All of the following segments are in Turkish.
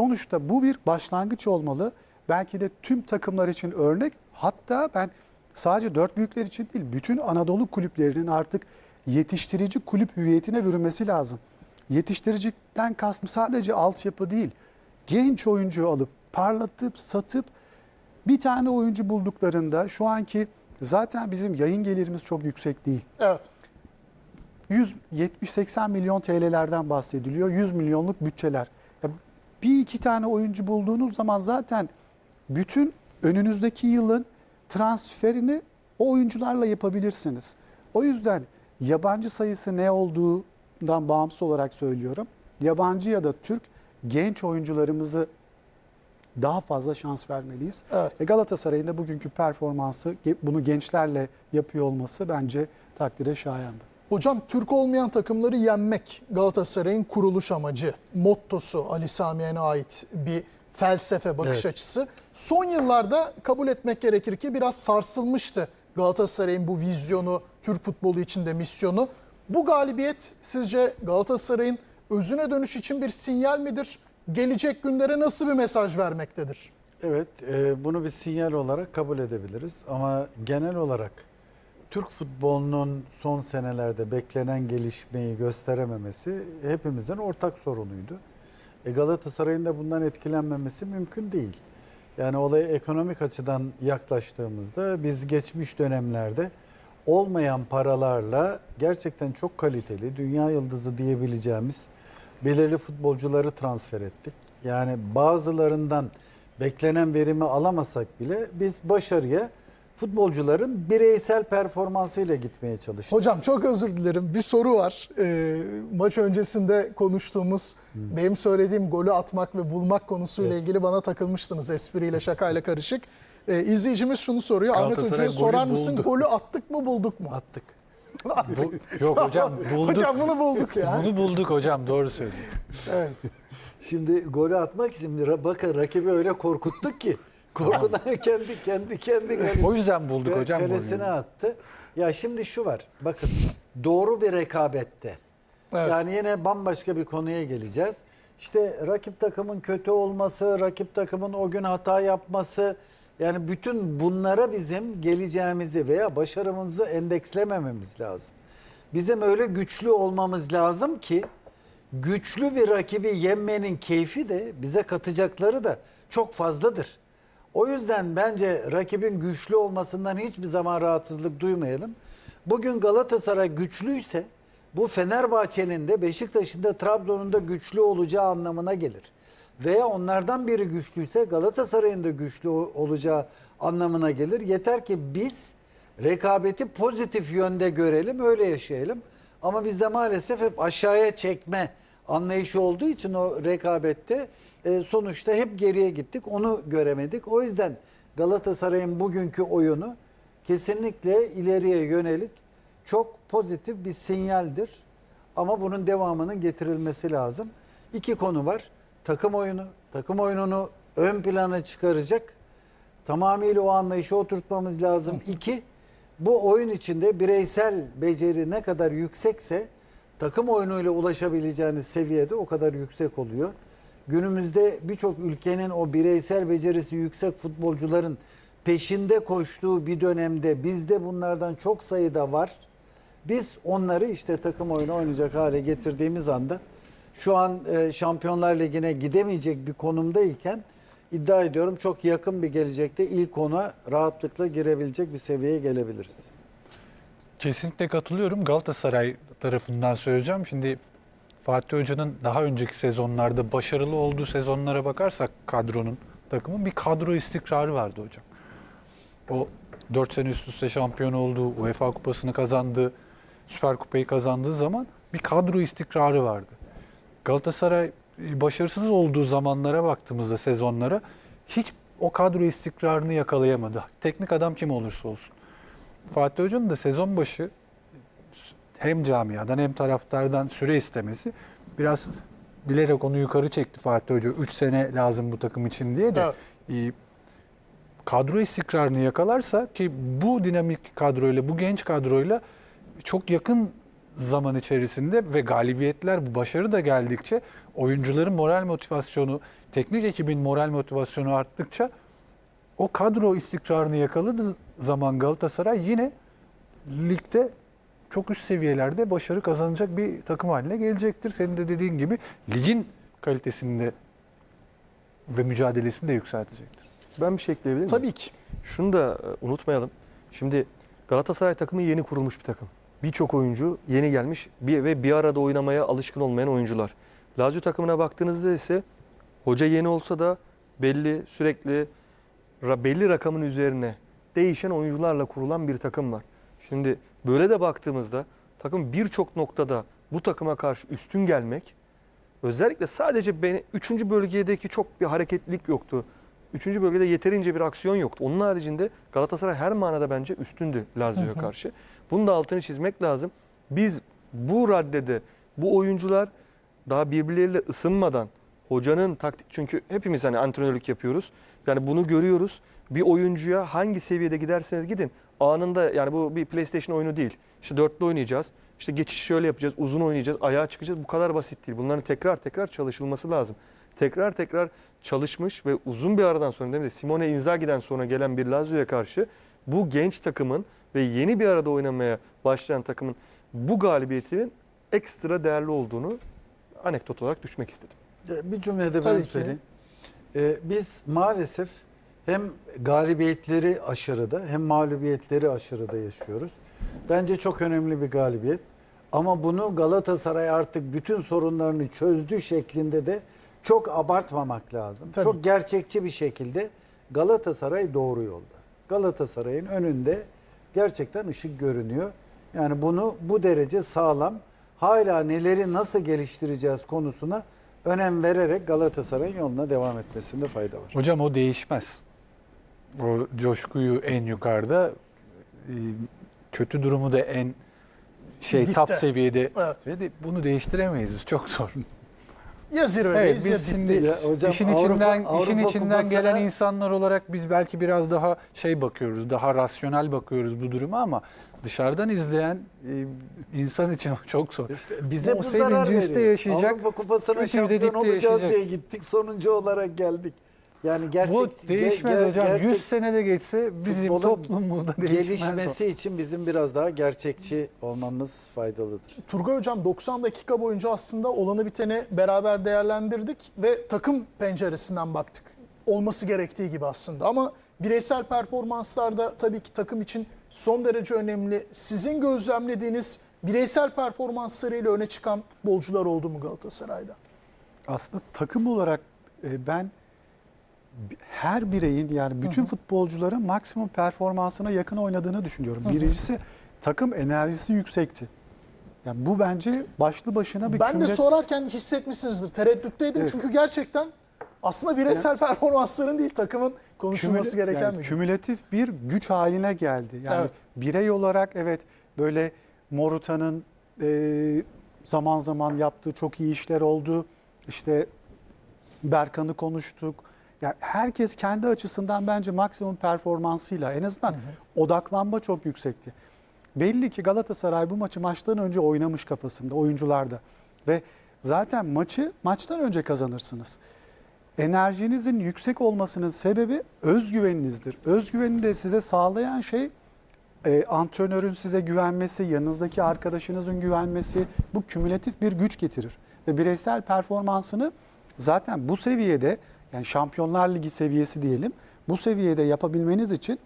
sonuçta bu bir başlangıç olmalı. Belki de tüm takımlar için örnek. Hatta ben sadece dört büyükler için değil, bütün Anadolu kulüplerinin artık yetiştirici kulüp hüviyetine bürünmesi lazım. Yetiştiriciden kastım sadece altyapı değil. Genç oyuncu alıp parlatıp satıp bir tane oyuncu bulduklarında şu anki zaten bizim yayın gelirimiz çok yüksek değil. Evet. 170-80 milyon TL'lerden bahsediliyor. 100 milyonluk bütçeler. Bir iki tane oyuncu bulduğunuz zaman zaten bütün önünüzdeki yılın transferini o oyuncularla yapabilirsiniz. O yüzden yabancı sayısı ne olduğundan bağımsız olarak söylüyorum. Yabancı ya da Türk genç oyuncularımızı daha fazla şans vermeliyiz. Evet. E Galatasaray'ın da bugünkü performansı bunu gençlerle yapıyor olması bence takdire şayandı. Hocam Türk olmayan takımları yenmek Galatasaray'ın kuruluş amacı, mottosu Ali Samiyen'e ait bir felsefe, bakış Evet. açısı. Son yıllarda kabul etmek gerekir ki biraz sarsılmıştı Galatasaray'ın bu vizyonu, Türk futbolu içinde misyonu. Bu galibiyet sizce Galatasaray'ın özüne dönüş için bir sinyal midir? Gelecek günlere nasıl bir mesaj vermektedir? Evet, e, bunu bir sinyal olarak kabul edebiliriz. Ama genel olarak Türk futbolunun son senelerde beklenen gelişmeyi gösterememesi hepimizin ortak sorunuydu. E, Galatasaray'ın da bundan etkilenmemesi mümkün değil. Yani olaya ekonomik açıdan yaklaştığımızda biz geçmiş dönemlerde olmayan paralarla gerçekten çok kaliteli, dünya yıldızı diyebileceğimiz belirli futbolcuları transfer ettik. Yani bazılarından beklenen verimi alamasak bile biz başarıya futbolcuların bireysel performansıyla gitmeye çalıştık. Hocam çok özür dilerim. Bir soru var. Ee, maç öncesinde konuştuğumuz, benim söylediğim golü atmak ve bulmak konusuyla Evet. ilgili bana takılmıştınız espriyle şakayla karışık. Ee, izleyicimiz şunu soruyor. Ahmet Hoca'ya sorar mısın buldu. golü attık mı bulduk mu? Attık. Bu- yok hocam bulduk. Hocam bunu bulduk ya. Bunu bulduk hocam doğru söylüyor. Evet. Şimdi golü atmak için bakın rakibi öyle korkuttuk ki korkudan kendi kendi kendi O yüzden bulduk hocam. kalesine golü. attı. Ya şimdi şu var. Bakın doğru bir rekabette. Evet. Yani yine bambaşka bir konuya geleceğiz. İşte rakip takımın kötü olması, rakip takımın o gün hata yapması yani bütün bunlara bizim geleceğimizi veya başarımızı endekslemememiz lazım. Bizim öyle güçlü olmamız lazım ki güçlü bir rakibi yenmenin keyfi de bize katacakları da çok fazladır. O yüzden bence rakibin güçlü olmasından hiçbir zaman rahatsızlık duymayalım. Bugün Galatasaray güçlüyse bu Fenerbahçe'nin de Beşiktaş'ın da Trabzon'un da güçlü olacağı anlamına gelir. Veya onlardan biri güçlüyse Galatasaray'ın da güçlü olacağı anlamına gelir. Yeter ki biz rekabeti pozitif yönde görelim, öyle yaşayalım. Ama bizde maalesef hep aşağıya çekme anlayışı olduğu için o rekabette e, sonuçta hep geriye gittik. Onu göremedik. O yüzden Galatasaray'ın bugünkü oyunu kesinlikle ileriye yönelik çok pozitif bir sinyaldir. Ama bunun devamının getirilmesi lazım. İki konu var. Takım oyunu. Takım oyununu ön plana çıkaracak. Tamamıyla o anlayışı oturtmamız lazım. İki, bu oyun içinde bireysel beceri ne kadar yüksekse takım oyunuyla ulaşabileceğiniz seviyede o kadar yüksek oluyor. Günümüzde birçok ülkenin o bireysel becerisi yüksek futbolcuların peşinde koştuğu bir dönemde bizde bunlardan çok sayıda var. Biz onları işte takım oyunu oynayacak hale getirdiğimiz anda şu an e, Şampiyonlar Ligi'ne gidemeyecek bir konumdayken iddia ediyorum çok yakın bir gelecekte ilk ona rahatlıkla girebilecek bir seviyeye gelebiliriz. Kesinlikle katılıyorum. Galatasaray tarafından söyleyeceğim. Şimdi Fatih Hoca'nın daha önceki sezonlarda başarılı olduğu sezonlara bakarsak kadronun, takımın bir kadro istikrarı vardı hocam. O 4 sene üst üste şampiyon oldu, UEFA kupasını kazandı, Süper Kupayı kazandığı zaman bir kadro istikrarı vardı. Galatasaray e, başarısız olduğu zamanlara baktığımızda sezonlara hiç o kadro istikrarını yakalayamadı. Teknik adam kim olursa olsun. Fatih Hoca'nın da sezon başı hem camiadan hem taraftardan süre istemesi biraz bilerek onu yukarı çekti Fatih Hoca. 3 sene lazım bu takım için diye de. e, kadro istikrarını yakalarsa ki bu dinamik kadroyla, bu genç kadroyla çok yakın zaman içerisinde ve galibiyetler, bu başarı da geldikçe oyuncuların moral motivasyonu, teknik ekibin moral motivasyonu arttıkça o kadro istikrarını yakaladığı zaman Galatasaray yine ligde çok üst seviyelerde başarı kazanacak bir takım haline gelecektir. Senin de dediğin gibi ligin kalitesinde ve mücadelesini de yükseltecektir. Ben bir şey ekleyebilir miyim? Tabii ki. Şunu da e, unutmayalım. Şimdi Galatasaray takımı yeni kurulmuş bir takım. Birçok oyuncu yeni gelmiş bir ve bir arada oynamaya alışkın olmayan oyuncular. Lazio takımına baktığınızda ise hoca yeni olsa da belli sürekli belli rakamın üzerine değişen oyuncularla kurulan bir takım var. Şimdi böyle de baktığımızda takım birçok noktada bu takıma karşı üstün gelmek özellikle sadece beni 3. bölgedeki çok bir hareketlilik yoktu. Üçüncü bölgede yeterince bir aksiyon yoktu. Onun haricinde Galatasaray her manada bence üstündü Lazio'ya karşı. Bunun da altını çizmek lazım. Biz bu raddede bu oyuncular daha birbirleriyle ısınmadan hocanın taktik çünkü hepimiz hani antrenörlük yapıyoruz. Yani bunu görüyoruz. Bir oyuncuya hangi seviyede giderseniz gidin anında yani bu bir PlayStation oyunu değil. İşte dörtlü oynayacağız. İşte geçiş şöyle yapacağız. Uzun oynayacağız. Ayağa çıkacağız. Bu kadar basit değil. Bunların tekrar tekrar çalışılması lazım. Tekrar tekrar çalışmış ve uzun bir aradan sonra değil mi? Simone Inzaghi'den sonra gelen bir Lazio'ya karşı bu genç takımın ve yeni bir arada oynamaya başlayan takımın bu galibiyetinin ekstra değerli olduğunu anekdot olarak düşmek istedim. Bir cümlede ben Tabii ki. söyleyeyim. Ee, biz maalesef hem galibiyetleri aşırıda hem mağlubiyetleri aşırıda yaşıyoruz. Bence çok önemli bir galibiyet. Ama bunu Galatasaray artık bütün sorunlarını çözdü şeklinde de çok abartmamak lazım. Tabii. Çok gerçekçi bir şekilde Galatasaray doğru yolda. Galatasaray'ın önünde gerçekten ışık görünüyor. Yani bunu bu derece sağlam hala neleri nasıl geliştireceğiz konusuna önem vererek Galatasaray'ın yoluna devam etmesinde fayda var. Hocam o değişmez. O coşkuyu en yukarıda, e, kötü durumu da en şey Dipte. top seviyede Evet. ve de bunu değiştiremeyiz biz çok zor. Ya zirvedeyiz Evet biz şimdi. Ya hocam işin Avrupa- içinden Avrupa işin içinden Kupası'na- gelen insanlar olarak biz belki biraz daha şey bakıyoruz, daha rasyonel bakıyoruz bu duruma ama dışarıdan izleyen e, insan için çok zor. İşte bize O bu sevinci veriyor. yaşayacak, Avrupa Kupası'na şampiyon olacağız yaşayacak. diye gittik. Sonuncu olarak geldik. Yani gerçek, bu değişmez ge- ge- hocam. gerçek 100 senede geçse bizim toplumumuzda değişmez. o. gelişmesi için bizim biraz daha gerçekçi olmamız faydalıdır. Turgay Hocam 90 dakika boyunca aslında olanı biteni beraber değerlendirdik ve takım penceresinden baktık. Olması gerektiği gibi aslında ama bireysel performanslarda tabii ki takım için son derece önemli. Sizin gözlemlediğiniz bireysel performanslarıyla öne çıkan futbolcular oldu mu Galatasaray'da? aslında takım olarak e, ben her bireyin yani bütün futbolcuların maksimum performansına yakın oynadığını düşünüyorum. Birincisi takım enerjisi yüksekti. Yani bu bence başlı başına bir ben de sorarken hissetmişsinizdir. Tereddütteydim Evet. çünkü gerçekten aslında bireysel performansların değil takımın konuşulması Kümüle- gereken yani bir kümülatif bir güç haline geldi. Yani Evet. birey olarak evet böyle Moruta'nın e, zaman zaman yaptığı çok iyi işler oldu. İşte Berkan'ı konuştuk. Yani herkes kendi açısından bence maksimum performansıyla en azından odaklanma çok yüksekti. Belli ki Galatasaray bu maçı maçtan önce oynamış kafasında oyuncularda ve zaten maçı maçtan önce kazanırsınız. Enerjinizin yüksek olmasının sebebi özgüveninizdir. Özgüveni de size sağlayan şey e, antrenörün size güvenmesi, yanınızdaki arkadaşınızın güvenmesi bu kümülatif bir güç getirir. Ve bireysel performansını zaten bu seviyede yani Şampiyonlar Ligi seviyesi diyelim bu seviyede yapabilmeniz için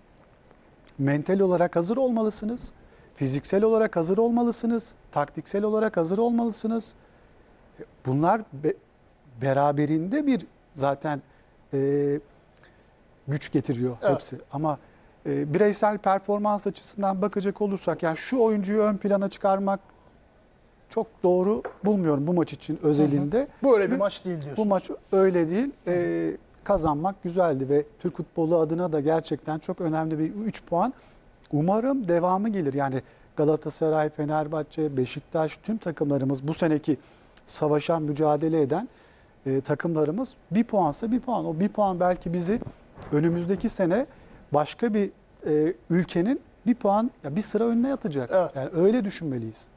mental olarak hazır olmalısınız. Fiziksel olarak hazır olmalısınız. Taktiksel olarak hazır olmalısınız. E, Bunlar be- beraberinde bir zaten e, güç getiriyor Evet. hepsi. Ama e, bireysel performans açısından bakacak olursak yani şu oyuncuyu ön plana çıkarmak çok doğru bulmuyorum bu maç için özelinde. Böyle bir Bu- maç değil diyorsunuz. Bu maç öyle değil. E, kazanmak güzeldi ve Türk futbolu adına da gerçekten çok önemli bir 3 puan. Umarım devamı gelir. Yani Galatasaray, Fenerbahçe, Beşiktaş tüm takımlarımız bu seneki savaşan, mücadele eden e, takımlarımız bir puansa bir puan. O bir puan belki bizi önümüzdeki sene başka bir e, ülkenin bir puan ya bir sıra önüne atacak. Evet. Yani öyle düşünmeliyiz.